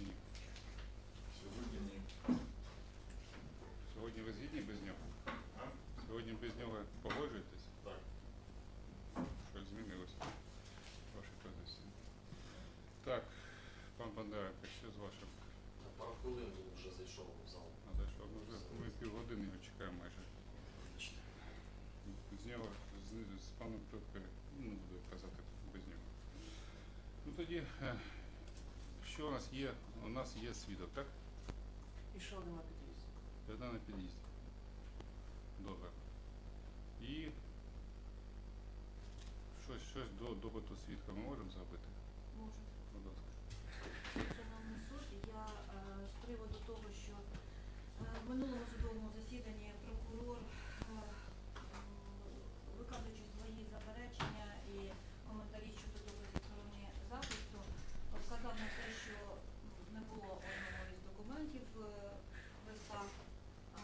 чи ні? Сьогодні ні. Сьогодні ви згідні без нього? А? Сьогодні без нього погоджуєтесь? Так. Щось змінилося? Ваші позиції. Так, пан Бондаренко, що з вашим? На пару хвилин він вже зайшов в зал. А за що? Ми вже ми півгодини його чекаємо майже. З нього, з, з паном Петром, ну, не буду казати без нього. Ну тоді, е, Що у нас є? У нас є свідок, так? Один на під'їзді. Одна на під'їзді. Добре. І щось, щось до допиту свідка ми можемо зробити? Можу. Будь ласка. Шановний суд, я е, з приводу того, що е, в минулому судовому засіданні прокурор, е, м, виказуючи свої заперечення і коментарі щодо доказів сторони захисту, вказав на те, що м, не було одного із документів е, в листах е,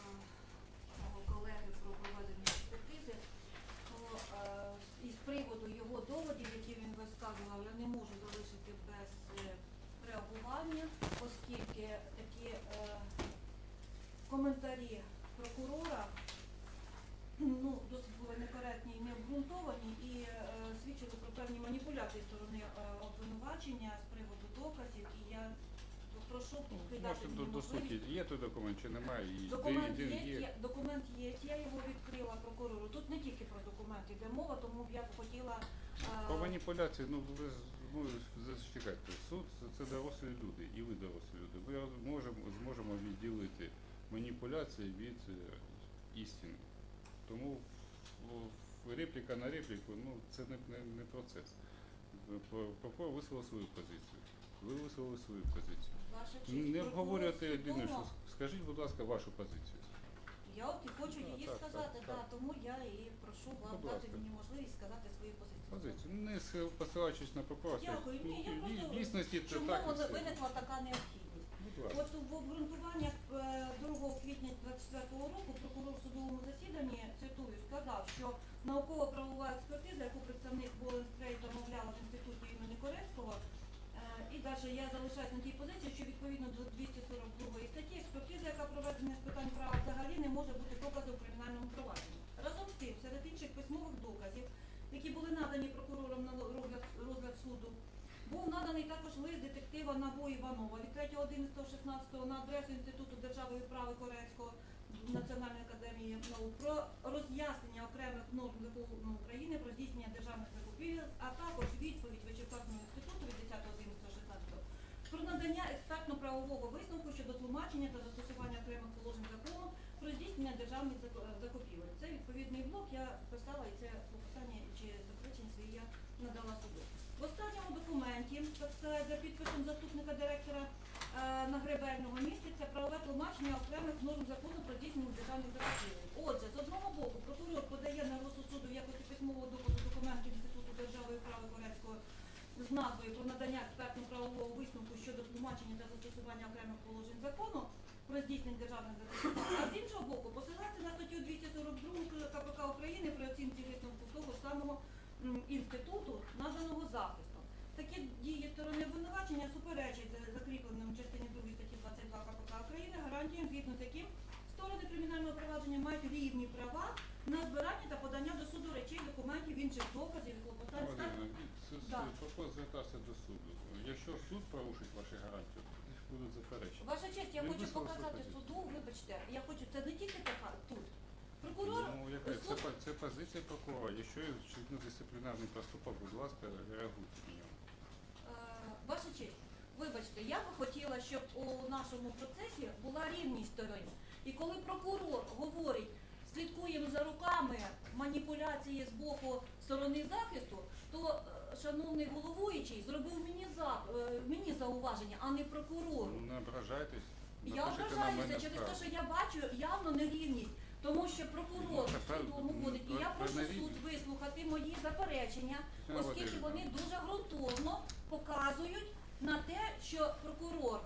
мого колеги про проведення експертизи. То, е, і з приводу його доводів, які він висказував, я не можу залишити без е, реагування, оскільки такі е, коментарі прокурора ну, досить були некоректні і необґрунтовані і е, свідчили про певні маніпуляції сторони обвинувачення з приводу доказів. І я прошу підкидати Можете до, мені до суті. можливість. Є той документ чи немає? І Документ де- є, є, документ є, я його відкрила прокурору. Тут не тільки про документ йде мова, тому б я б хотіла. е, По маніпуляції, ну ви з- ну, зачекайте, суд це- це дорослі люди, і ви дорослі люди. Ми можемо, зможемо відділити маніпуляції від е, істини. Тому в- в репліка на репліку, ну це не, не, не процес. Прокурор висловив свою позицію. Ви висловили свою позицію. Ваша честь, Не обговорювати єдине, що скажіть, будь ласка, вашу позицію. Я от і хочу її так, сказати, так, да, тому я і прошу вам Будь дати ласка. мені можливість сказати свою позицію. Позицію. Не с- посилаючись на прокурора. Дякую. Ні, я в дійсності це чому так. і все. виникла така необхідність. Будь ласка. От в обґрунтуваннях е, 2 квітня 24 року прокурор в судовому засіданні цитую сказав, що науково-правова експертиза, яку представник Боленстрей замовляла в інституті імені Корецького, е, і далі я залишаюсь на тій позиції, що відповідно до 242 статті експертиза, яка проведена з питань права взагалі не може бути доказом у кримінальному провадженні. Разом з тим, серед інших письмових доказів, які були надані прокурором на розгляд, розгляд суду, був наданий також лист детектива НАБУ Іванова від 3.11.16 на адресу Інституту держави і права Корецького Національної академії наук про роз'яснення окремих норм закону України про здійснення державних закупівель, а також відповідь Вичерпасного інституту від 10.11.16 про надання експертно-правового висновку щодо тлумачення та застосування окремих положень закону про здійснення державних заку- закупівель. Це відповідний я писала і це клопотання чи заперечення свої я надала суду. В останньому документі, за підписом заступника директора е, Нагребельного міститься правове тлумачення окремих норм закону про здійснення державних закупівель. Отже, з одного боку, прокурор подає на розсуд суду в якості письмового доказу документів Інституту держави і права Корецького з назвою про надання експертно-правового висновку щодо тлумачення та застосування окремих положень закону про здійснення державних закупівель, а з іншого боку, посилається на статтю 242 КПК України при оцінці висновку того ж самого м, інституту наданого захисту. Такі дії сторони обвинувачення суперечать за- закріпленим в частині 2 статті 22 КПК України гарантіям, згідно з яким сторони кримінального провадження мають рівні права на збирання та подання до суду речей, документів, інших доказів і клопотань. Да. До суду. Якщо суд порушить ваші гарантії, будуть заперечення. Ваша честь, я хочу показати суду, вибачте, я хочу, це не тільки така тут. Прокурор, Ну, яка це, по- це позиція прокурора. Якщо є вчинено дисциплінарний проступок, будь ласка, реагуйте на нього. е, ваша честь, вибачте, я би хотіла, щоб у нашому процесі була рівність сторон. І коли прокурор говорить, слідкуємо за руками маніпуляції з боку сторони захисту, то е, шановний головуючий зробив мені за е, мені зауваження, а не прокурору. Ну, не ображайтесь. Я напишіть на ображаюся через те, що я бачу явно нерівність, тому що прокурор свідомо ну. І я прошу суд вислухати мої заперечення, оскільки вони дуже ґрунтовно показують на те, що прокурор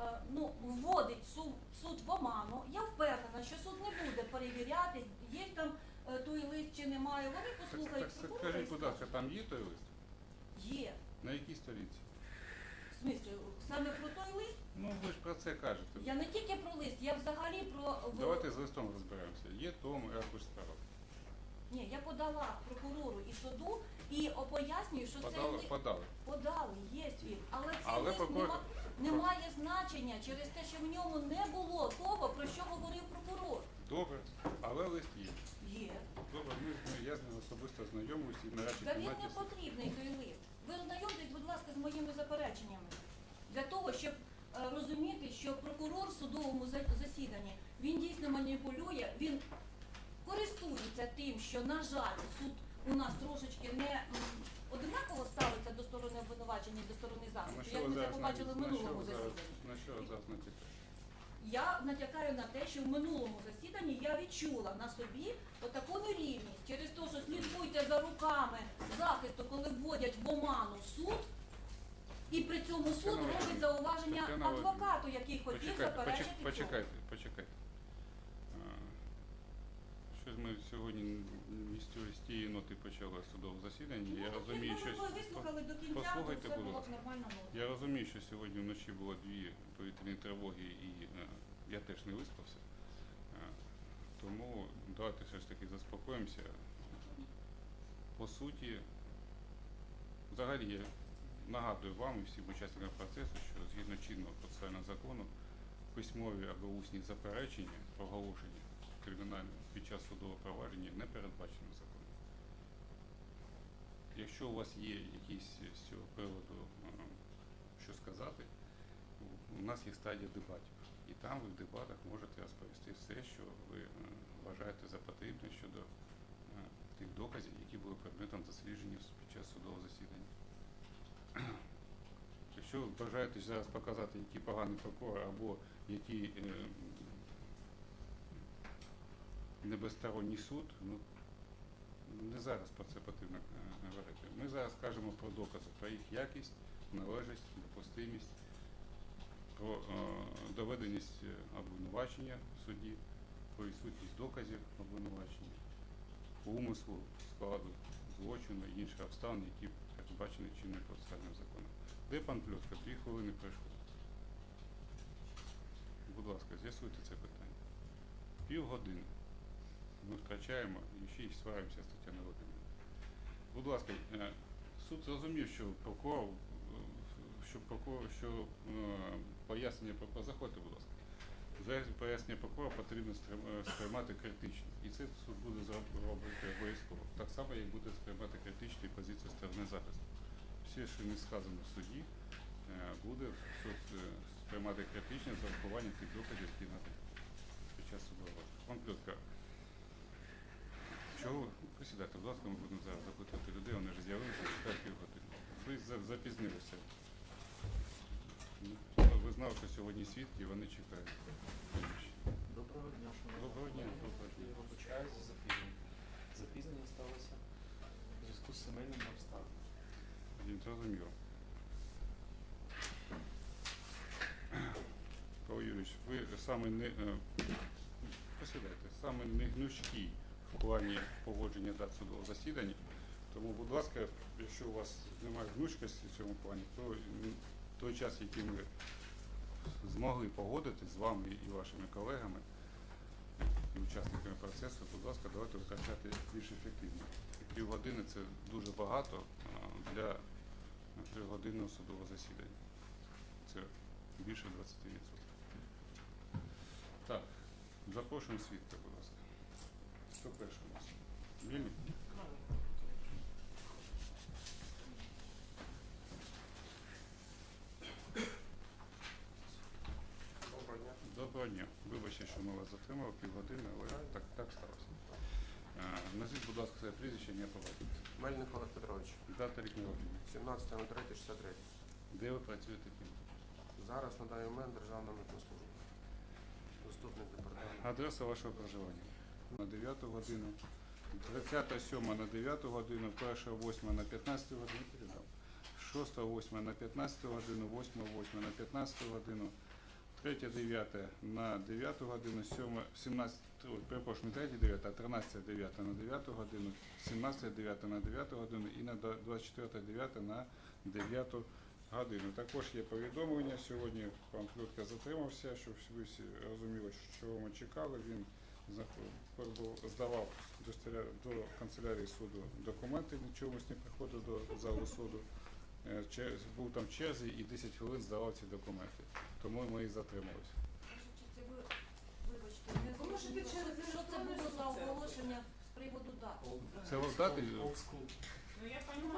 е, ну, вводить суд, суд в оману. Я впевнена, що суд не буде перевіряти, є там е, той лист чи немає. Вони послухають скажіть, будь ласка, там є той лист? Є. На якій сторінці? В смислі, саме про той лист? Ну ви ж про це кажете. Я не тільки про лист, я взагалі про Давайте з листом розберемося. Є том аркуш справа. Ні, я подала прокурору і суду і пояснюю, що Подали, лист подали. подали, є він. Але цей Але лист прокурор- нема, не має значення через те, що в ньому не було того, про що говорив прокурор. Добре, але лист є. Є. Добре, ми, ми- я з ним особисто знайомився і наразі Та він не кімнаті. потрібний той лист. Ви ознайомтесь, будь ласка, з моїми запереченнями. Для того, щоб е, розуміти, що прокурор в судовому засіданні він дійсно маніпулює, він користується тим, що, на жаль, суд у нас трошечки не м, однаково ставиться до сторони обвинувачення і до сторони захисту, як ми це побачили в минулому засіданні. На що зараз натякаєте? Я натякаю на те, що в минулому засіданні я відчула на собі отаку нерівність через те, що слідкуйте за руками захисту, коли вводять в оману суд, і при цьому суд Тетяна робить зауваження Тетяна адвокату, який хотів Почекайте, заперечити цьому. почекайте, почекайте. А, Щось ми сьогодні не з тієї ноти почали судове засідання. Я Ну, розумію, що вислухали до кінця, послухайте, будь ласка. я розумію, що сьогодні вночі було дві повітряні тривоги, і е, я теж не виспався. Е, Тому давайте все ж таки заспокоїмося. По суті, взагалі я нагадую вам і всім учасникам процесу, що згідно чинного процесуального закону письмові або усні заперечення проголошення кримінального під час судового провадження не передбачено законом. Якщо у вас є якісь з цього приводу е, що сказати, у- нас є стадія дебатів. І там ви в дебатах можете розповісти все, що ви е, вважаєте за потрібне щодо е, тих доказів, які були предметом дослідження під час судового засідання. Якщо ви бажаєте зараз показати, який поганий прокурор або який е, небезсторонній суд, ну не зараз про це потрібно е, говорити. Ми зараз кажемо про докази, про їх якість, належність, допустимість, про е, доведеність е, обвинувачення в суді, про відсутність доказів обвинувачення, умислу, складу злочину і інших обставин, які передбачені чинним процесуальним законом. Де пан Пльотка? Дві хвилини пройшло. Будь ласка, з'ясуйте це питання. Півгодини. Ми втрачаємо і ще й сваримося з Тетяною Володимирівною. Будь ласка, е, суд зрозумів, що прокурор, що прокурор, що е, пояснення прокурора, заходьте, будь ласка. Пояснення прокурора потрібно сприймати критично. І це суд буде робити обов'язково. Так само, як буде сприймати критично і позицію сторони захисту. Все, що не сказано в суді, буде суд сприймати критично з урахуванням тих доказів, які надані під час судового. Пан Плютка, чого присідайте, будь ласка, ми будемо зараз запитувати людей, вони вже з'явилися, чекають півгодини. Ви за- запізнилися. Ну, Ви знали, що сьогодні свідки, і вони чекають. Доброго дня, шановні. Доброго дня, доброго дня. Я вибачаюсь за запізнення. Запізнення сталося в зв'язку з сімейними обставинами. Він зрозумів. Павло Юрійович, ви саме не е, посідайте, саме не гнучкий в плані погодження дат судового засідання. Тому, будь ласка, якщо у вас немає гнучкості в цьому плані, то той час, який ми змогли погодити з вами і вашими колегами і учасниками процесу, будь ласка, давайте витрачати більш ефективно. Півгодини це дуже багато для трьохгодинного судового засідання. Це більше 20%. Так, запрошуємо свідка, будь ласка. У нас? Мільник? Доброго дня. Доброго дня. Вибачте, що ми вас затримали півгодини, але так, так сталося. А, Назвіть, будь ласка, своє прізвище, ім'я по батькові. Мельник Олег Петрович, Дата рік народження. 17.03.63. Де ви працюєте ким? Зараз на даний момент Державна митна служба. Заступник департаменту. Адреса вашого проживання. На 9 годину, 30.07 на 9 годину, 1.08 на 15 годину передав. 6.08 на 15 годину, 8.08 на 15 годину, 3.9 на 9 годину, 7, 17, ой, перепрошую, не 3.9, а 13.9 на 9 годину, 17.9 на 9 годину і на 24.9 на 9 годину. Також є повідомлення. Сьогодні пан Плютка затримався, щоб ви всі розуміли, що ми чекали. Він здавав до, стеля- до канцелярії суду документи, чомусь не приходив до залу суду. Е, Був там в черзі і 10 хвилин здавав ці документи. Тому ми і затрималися. Вибачте, що це було за оголошення з приводу дати. Це вас дати? Ну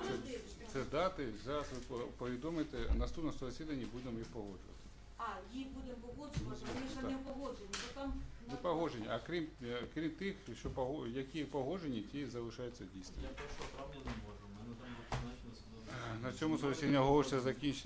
Це, це дати. Зараз ви по- повідомите. Наступне засіданні будемо їх погоджувати. А, їх будемо погоджувати, вони ще не погоджені, бо там Не погоджені, а крім, е, крім тих, що пого- які погоджені, ті залишаються дійсними. Я 1 травня не можу, у мене там буде призначено судове. На цьому засідання оголошується закінчення.